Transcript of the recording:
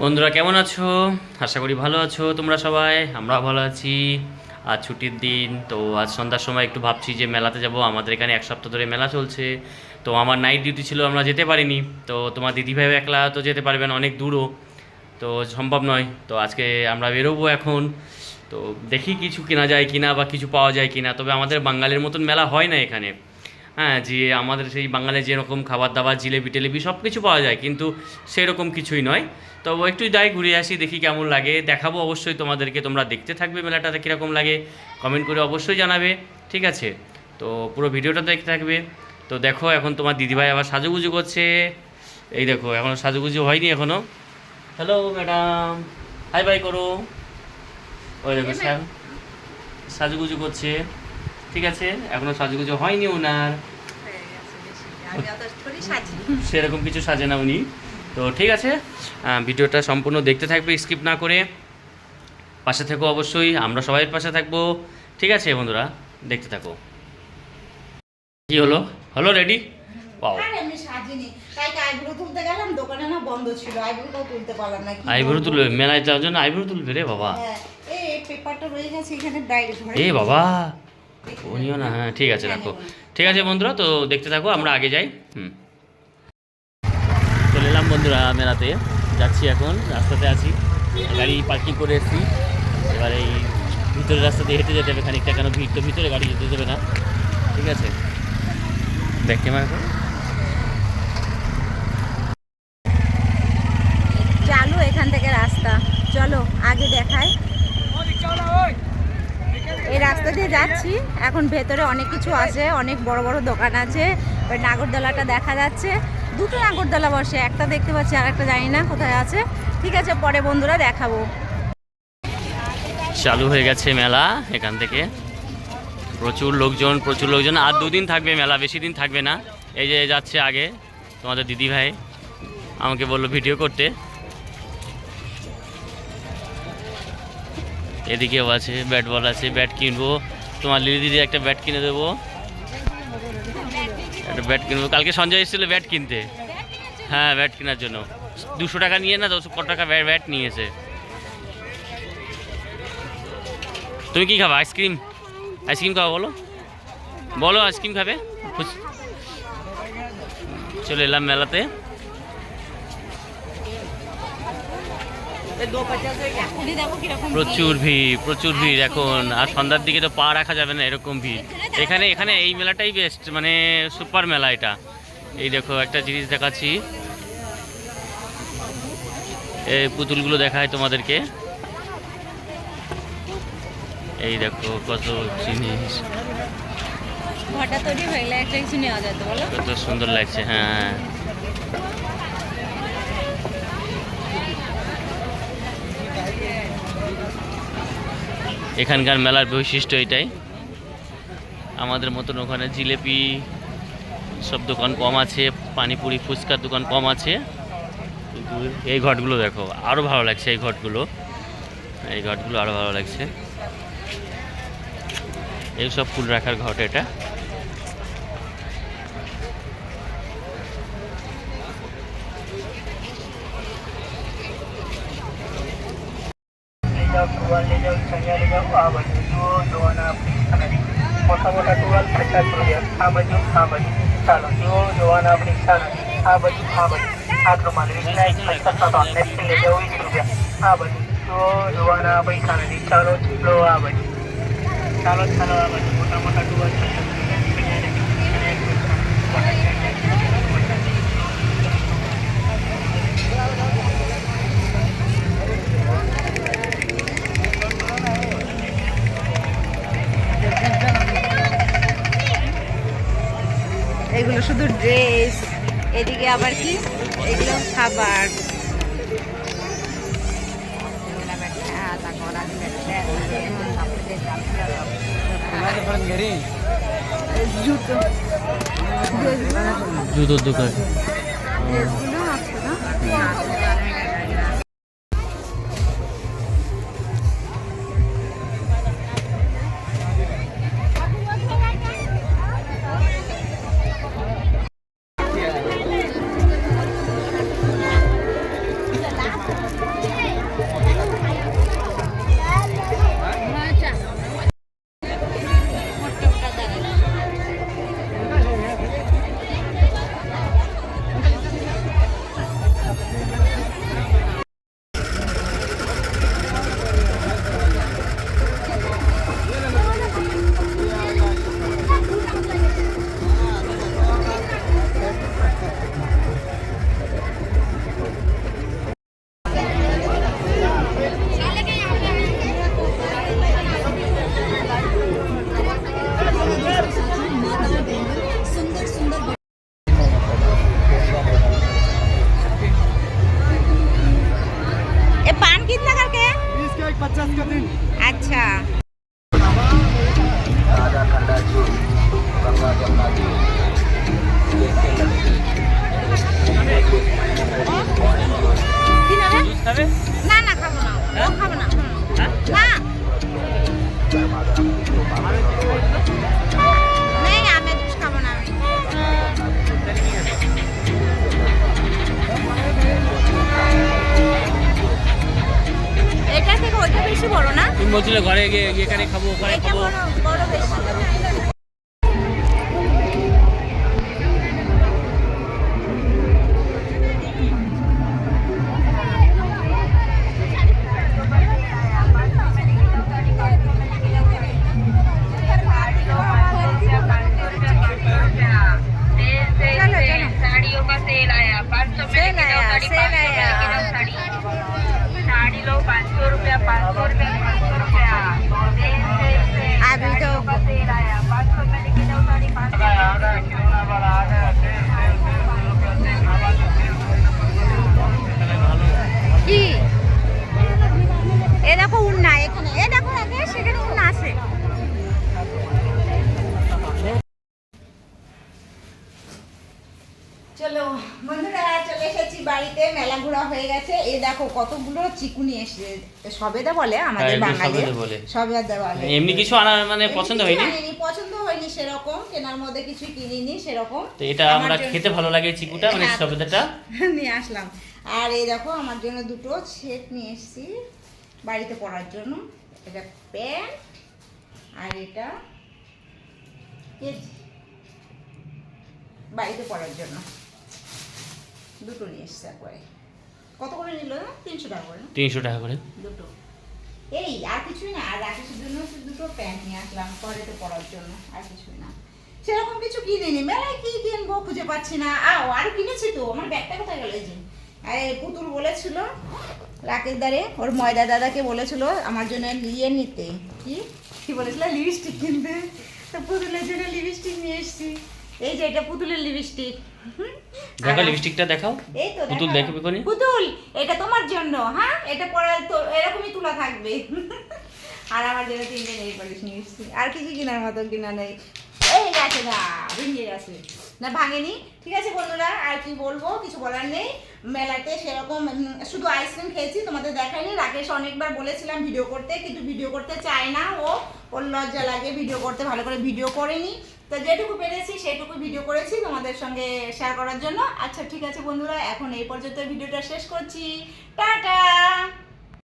বন্ধুরা, কেমন আছো? আশা করি ভালো আছো। তোমরা সবাই? আমরা ভালো আছি। আজ ছুটির দিন, তো আজ সন্ধ্যার সময় একটু ভাবছি যে মেলাতে যাব। আমাদের এখানে এক সপ্তাহ ধরে মেলা চলছে। তো আমার নাইট ডিউটি ছিল, আমরা যেতে পারিনি। তো তোমার দিদিভাই একলা তো যেতে পারবে না, অনেক দূরও। তো সম্ভব নয়। তো আজকে আমরা বেরোবো এখন। তো দেখি কিছু কেনা যায় কিনা বা কিছু পাওয়া যায় কিনা। তবে আমাদের বাঙালির মতন মেলা হয় না এখানে। হ্যাঁ যে আমাদের সেই বাঙালির যেরকম খাবার দাবার জিলেবি টেলেবি সব কিছু পাওয়া যায় কিন্তু সেরকম কিছুই নয়। তো একটু যাই ঘুরে আসি দেখি কেমন লাগে। দেখাবো অবশ্যই তোমাদেরকে তোমরা দেখতে থাকবে মেলাটাতে কীরকম লাগে। কমেন্ট করে অবশ্যই জানাবে ঠিক আছে? তো পুরো ভিডিওটা দেখতে থাকবে। তো দেখো এখন তোমার দিদিভাই আবার সাজুগুজু করছে। এই দেখো এখনও সাজুগুজু হয়নি এখনও হ্যালো ম্যাডাম হাই বাই করো। ওই দেখো সাজুগুজু করছে। ঠিক আছে এখনও সাজুগুজু হয়নি ওনার। সেরকম কিছু সাজে না উনি তো ঠিক আছে ভিডিওটা সম্পূর্ণ দেখতে থাকবে স্কিপ না করে পাশে থেকো অবশ্যই আমরা সবাই পাশে থাকব ঠিক আছে বন্ধুরা দেখতে থাকো কি হলো হলো রেডি পাও আর এমনি সাজিনি। তাই তো eyebrow তুলতে গেলাম, দোকানে না বন্ধ ছিল। eyebrow টাও তুলতে পারলাম না। আইব্রো তুলবে মেলায় যাওয়ার জন্য আইব্রো তুলবে রে বাবা হ্যাঁ, এখানে। এ বাবা দেখে ও নিও না হ্যাঁ ঠিক আছে হ্যাঁ, রাখো। ঠিক আছে বন্ধুরা তো দেখতে থাকো আমরা আগে যাই হুম। চলে এলাম বন্ধুরা মেলাতে যাচ্ছি এখন রাস্তাতে আছি গাড়ি পার্কিং করে এসেছি। এবার এই ভিতরের রাস্তা দিয়ে হেঁটে যেতে হবে খানিকটা কেন ভিড় তো ভিতরে গাড়ি যেতে দেবে না ঠিক আছে। ব্যাক ক্যামেরা করো। চালু এখান থেকে রাস্তা চলো আগে দেখাই। এই রাস্তা দিয়ে যাচ্ছি। এখন ভেতরে অনেক কিছু আছে, অনেক বড় বড় দোকান আছে, ওই নাগরদোলাটা দেখা যাচ্ছে। দুটো নাগরদোলা বসে, একটা দেখতে পাচ্ছি আর একটা জানি না কোথায় আছে। ঠিক আছে, পরে বন্ধুরা দেখাবো। চালু হয়ে গেছে মেলা এখান থেকে। প্রচুর লোকজন প্রচুর লোকজন। আর দুদিন থাকবে মেলা, বেশি দিন থাকবে না। এই যে যাচ্ছে আগে তোমাদের দিদি ভাই আমাকে বলল ভিডিও করতে। এদিকেও আছে ব্যাট বল আছে ব্যাট কিনবো। তোমার লিলি দিদি একটা ব্যাট কিনে দেবো। একটা ব্যাট কিনবো। কালকে সঞ্জয় এসেছিল ব্যাট কিনতে। হ্যাঁ ব্যাট কেনার জন্য। দুশো টাকা নিয়ে না, দুশো কত টাকা ব্যাট নিয়েছে। তুমি কি খাবে? আইসক্রিম আইসক্রিম খাব বলো? বলো আইসক্রিম খাবে? চলে এলাম মেলাতে। প্রচুর ভিড় প্রচুর ভিড় এখন। আর সন্ধ্যার দিকে তো পা রাখা যাবে না এরকম ভিড়। এখানে এখানে এই মেলাটাই বেস্ট মানে সুপার মেলা এটা। এই দেখো একটা জিনিস দেখাচ্ছি। এই পুতুলগুলো দেখায় তোমাদেরকে। এই দেখো কত জিনিস। ঘরটা তৈরি হয়ে গেলে একটা কিছু নেওয়া যেত বলো? কত সুন্দর লাগছে হ্যাঁ। এখানকার মেলার বৈশিষ্ট্য এটাই। আমাদের মতন ওখানে জিলেপি সব দোকান কম আছে, পানিপুরি, ফুচকার দোকান কম আছে। কিন্তু এই ঘটগুলো দেখো আরও ভালো লাগছে এই ঘটগুলো। এই ঘটগুলো আরও ভালো লাগছে। এই সব ফুল রাখার ঘট এটা। ટુવાલ લઈ જાઓ, ચણિયા લઈ જાઓ, આ બાજુ જુઓ જોવાના મોટા મોટા ટુવાલ પચાસ રૂપિયા આ બાજુ આ બાજુ. ચાલો, જુઓ જોવાના આપણી ઈચ્છા નથી આ બાજુ આ બાજુ. આ પ્રમાણે રીતના એક લઈ જાઓ વીસ રૂપિયા. આ બાજુ. જુઓ જોવાના પૈસા નથી ચાલો ચૂલો આ બાજુ. ચાલો ચાલો, આ બાજુ. এগুলো শুধু ড্রেস এদিকে আবার কি? এগুলো খাবার। জুতো। জুতোর দোকান। ये पान कितना करके है इसका एक पचास का दिन अच्छा राजा खंडा जूस गंगा जमुना जूस जैसे लस्सी কি নেবে খাবে না না খাবো না ও খাবো না হুম। না বেশি বড় না? তুমি বলছিলে ঘরে গিয়ে এখানে খাব ওখানে খাব। বড় বড় বেশি। চলো বন্ধুরা চলে এসেছি বাড়িতে মেলা ঘোরা হয়ে গেছে। এই দেখো কতগুলো চিকুনি এসেছে সবেদা বলে আমাদের হ্যাঁ, বাঙালি সবেদা বলে। বলে। এমনি কিছু আনা মানে পছন্দ হয়নি? পছন্দ হয়নি সেরকম। কেনার মধ্যে কিছু কিনিনি সেরকম। তো এটা আমরা খেতে ভালো লাগে চিকুটা মানে হ্যাঁ। সবেদাটা নিয়ে আসলাম। আর এই দেখো আমার জন্য দুটো সেট নিয়ে এসেছি বাড়িতে পরার জন্য। এটা প্যান্ট আর এটা। বাড়িতে পরার জন্য। দুটো নিয়ে এসছে একবারে। কত করে নিল তিনশো টাকা করে তিনশো টাকা করে। দুটো। এই আর কিছুই না আর রাকেশের জন্য দুটো প্যান্ট নিয়ে আসলাম পরেতে পরার জন্য আর কিছুই না। সেরকম কিছু কিনিনি মেলায় কি কিনবো খুঁজে পাচ্ছি না। আও আর কিনেছি তো আমার ব্যাগটা কোথায় গেল এই যে? পুতুল বলেছিল রাকেশ দারে ওর ময়দা দাদাকে বলেছিল আমার জন্য ইয়ে নিতে। কি? কি বলেছিল? লিপস্টিক কিনতে তো পুতুলের জন্য লিপস্টিক নিয়ে এসেছি। এই যে এটা পুতুলের লিপস্টিক। দেখো লিপস্টিকটা দেখাও। পুতুল দেখবে কোনি? পুতুল এটা তোমার জন্য হ্যাঁ? এটা পরে তো এরকমই তোলা থাকবে। আর আমার জন্য তিনটে নেই পলিশ নিয়ে এসেছি। আর কিছু কেনার মতো কিনা নেই। এই গেছে না ভেঙে গেছে। না ভাঙেনি। ঠিক আছে বন্ধুরা আর কি বলব? কিছু বলার নেই। মেলাতে সেরকম শুধু আইসক্রিম খেয়েছি, তোমাদের দেখাইনি রাকেশ অনেকবার বলেছিলাম ভিডিও করতে, কিন্তু ভিডিও করতে চায় না ও। ওর লজ্জা লাগে ভিডিও করতে, ভালো করে ভিডিও করেনি। তো যেটুকু পেরেছি, সেটুকু ভিডিও করেছি তোমাদের সঙ্গে শেয়ার করার জন্য। আচ্ছা ঠিক আছে বন্ধুরা, এখন এই পর্যন্ত ভিডিওটা শেষ করছি। টাটা!